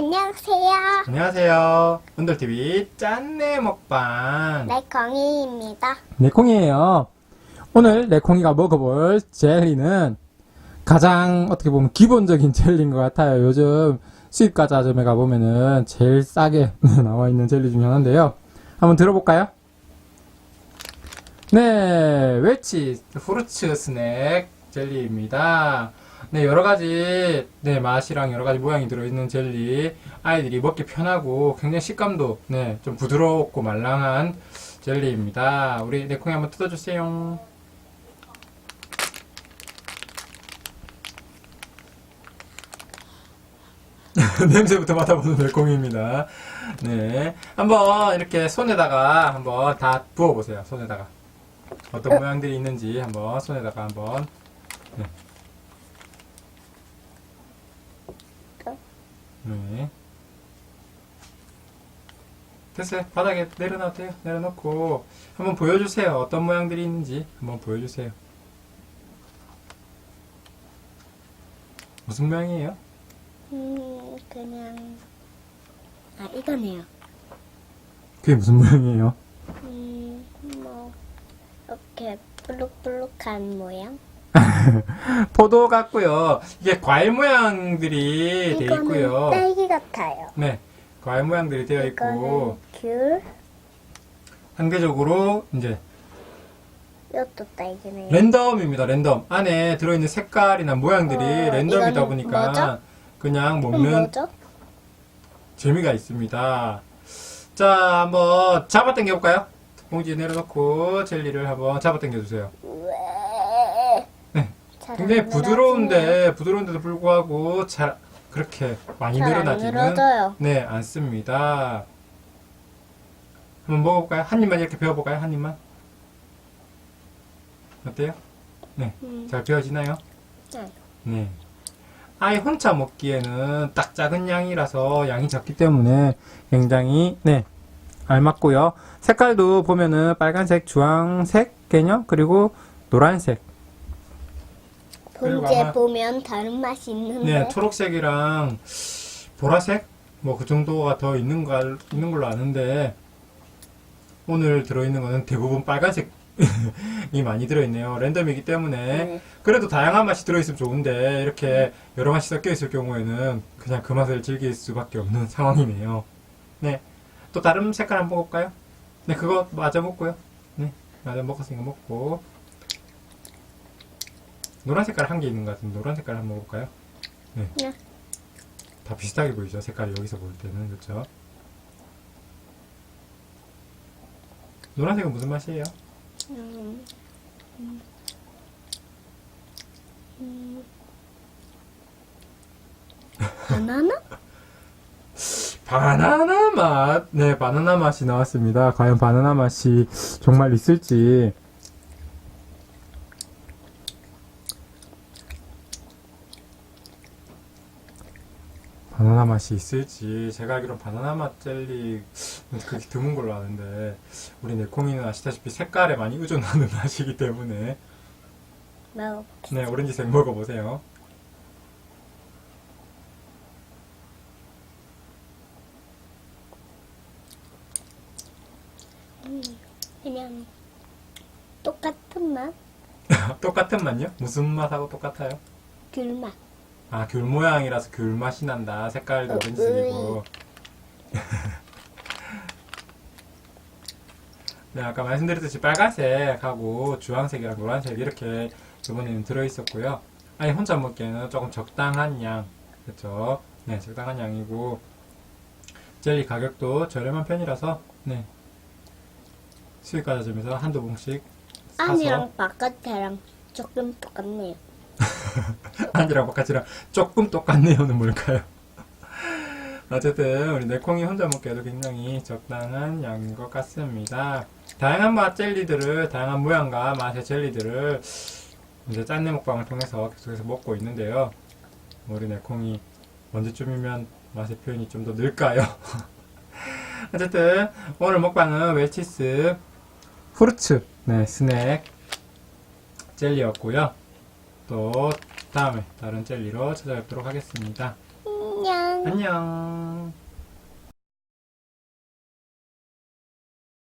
안녕하세요. 안녕하세요. 온돌TV 짠내 먹방. 네, 레콩이입니다. 네콩이에요. 오늘 네콩이가 먹어볼 젤리는 가장 어떻게 보면 기본적인 젤리인 것 같아요. 요즘 수입 과자점에 가보면은 제일 싸게 나와 있는 젤리 중 하나인데요. 한번 들어볼까요? 네, 웰치 후르츠 스낵 젤리입니다. 네, 여러 가지, 네, 맛이랑 여러 가지 모양이 들어있는 젤리. 아이들이 먹기 편하고 굉장히 식감도, 네, 좀 부드럽고 말랑한 젤리입니다. 우리 네콩이 한번 뜯어주세요. 냄새부터 맡아보는 멜콩입니다. 네. 한번 이렇게 손에다가 한번 다 부어보세요. 손에다가. 어떤 모양들이 있는지 한번 손에다가 한번. 네. 네. 됐어요. 바닥에 내려놔도 돼요. 내려놓고 한번 보여주세요. 어떤 모양들이 있는지 한번 보여주세요. 무슨 모양이에요? 음, 그냥. 아, 이거네요. 그게 무슨 모양이에요? 음, 뭐, 이렇게 블룩블룩한 모양? 포도 같고요. 이게 과일 모양들이 되어 있고요. 딸기 같아요. 네, 과일 모양들이 되어 있고 귤, 상대적으로 이제 이것도 딸기네요. 랜덤입니다. 랜덤 안에 들어 있는 색깔이나 모양들이 어, 랜덤이다 보니까 뭐죠? 그냥 먹는? 재미가 있습니다. 자, 한번 잡아 당겨 볼까요? 봉지 내려놓고 젤리를 한번 잡아 당겨 주세요. 굉장히 늘어지네요. 부드러운데 부드러운데도 불구하고 잘 그렇게 많이 잘안 늘어나지는 늘어져요. 네 않습니다. 한번 먹어볼까요? 한 입만 이렇게 베어볼까요? 한 입만 어때요? 네, 음, 잘 베어지나요? 네. 네. 아이 혼자 먹기에는 딱 작은 양이라서 양이 적기 때문에 굉장히 네 알맞고요. 색깔도 보면은 빨간색, 주황색 개념 그리고 노란색. 아마- 보면 다른 맛이 있는데. 네, 초록색이랑 보라색 뭐 그 정도가 더 있는 걸 있는 걸로 아는데 오늘 들어있는 거는 대부분 빨간색이 많이 들어있네요. 랜덤이기 때문에 네. 그래도 다양한 맛이 들어있으면 좋은데 이렇게 여러 맛이 섞여 있을 경우에는 그냥 그 맛을 즐길 수밖에 없는 상황이네요. 네, 또 다른 색깔 한번 먹을까요? 네, 그거 마저 먹고요. 네, 마저 먹었으니까 먹고 노란 색깔 한 개 있는 것 같은데 노란 색깔 한번 먹을까요? 네. 네. 다 비슷하게 보이죠? 색깔이 여기서 볼 때는 그렇죠? 노란색은 무슨 맛이에요? 음, 음, 음. 바나나? 바나나 맛. 네, 바나나 맛이 나왔습니다. 과연 바나나 맛이 정말 있을지. 바나나 맛이 있을지 제가 알기로 바나나 맛 젤리 그렇게 드문 걸로 아는데 우리 네콩이는 아시다시피 색깔에 많이 의존하는 맛이기 때문에 뭐, 네 오렌지색 먹어보세요. 그냥 똑같은 맛? 똑같은 맛요? 무슨 맛하고 똑같아요? 귤맛. 아, 귤 모양이라서 귤 맛이 난다. 색깔도 어, 오렌지색이고. 네, 아까 말씀드렸듯이 빨간색하고 주황색이랑 노란색 이렇게 이번에는 들어있었고요. 아니, 혼자 먹기에는 조금 적당한 양. 그렇죠? 네, 적당한 양이고 젤리 가격도 저렴한 편이라서 네. 수익과자점에서 한두 봉씩 사서 안이랑 바깥이랑 조금 똑같네요. 아니랑 바깥이랑 조금 똑같네요는 뭘까요? 어쨌든 우리 네콩이 혼자 먹기에도 굉장히 적당한 양인 것 같습니다. 다양한 맛 젤리들을 다양한 모양과 맛의 젤리들을 이제 짠내 먹방을 통해서 계속해서 먹고 있는데요. 우리 네콩이 언제쯤이면 맛의 표현이 좀 더 늘까요? 어쨌든 오늘 먹방은 웰치스 후르츠 네, 스낵 젤리였고요. 또 다음에 다른 젤리로 찾아뵙도록 하겠습니다. 안녕. 안녕.